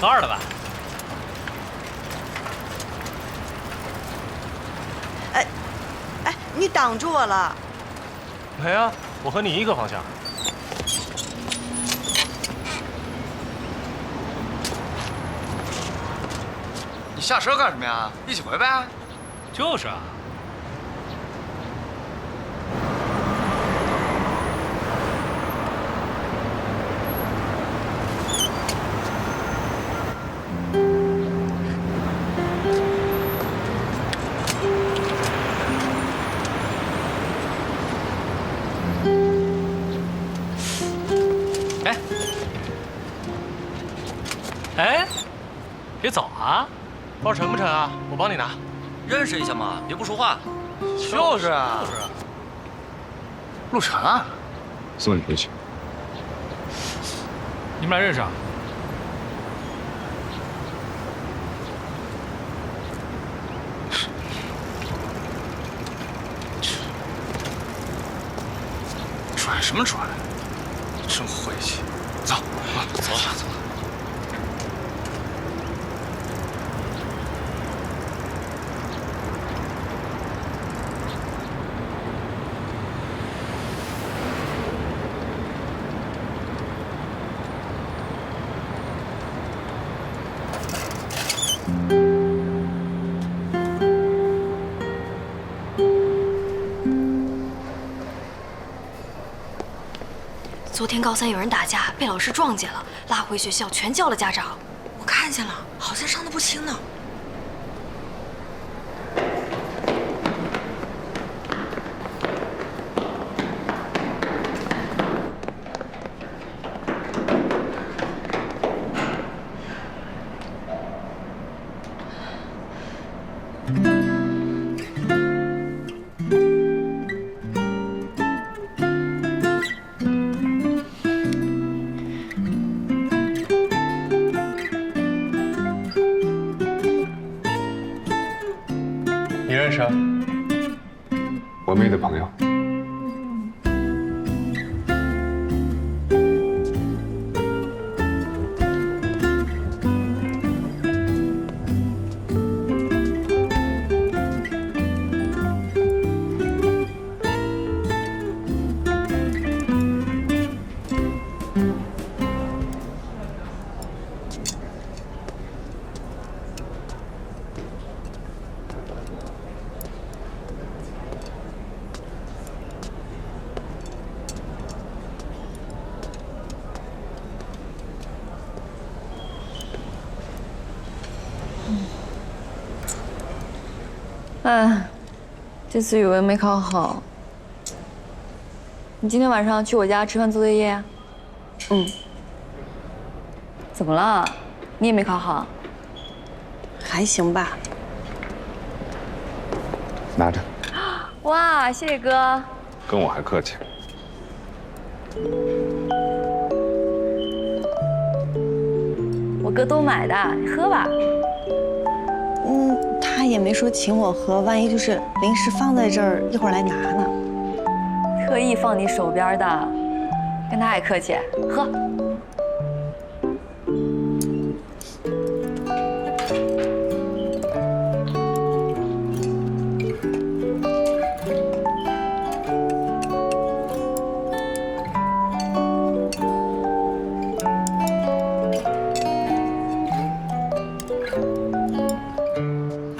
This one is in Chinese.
高二了吧？哎，哎，你挡住我了。没啊，我和你一个方向。你下车干什么呀？一起回呗。就是啊。哎，哎，别走啊！包沉不沉啊？我帮你拿。认识一下嘛，别不说话。就是啊，就是啊。陆晨啊，送你回去。你们俩认识啊？拽什么拽？真晦气。走，走了走昨天高三有人打架，被老师撞见了，拉回学校，全叫了家长。我看见了，好像伤得不轻呢。你认识啊？我妹的朋友。哎，这次语文没考好。你今天晚上去我家吃饭做作业呀？嗯。怎么了？你也没考好？还行吧。拿着，哇，谢谢哥。跟我还客气。我哥都买的，你喝吧。也没说请我喝，万一就是临时放在这儿，一会儿来拿呢。特意放你手边的，跟他还客气，喝。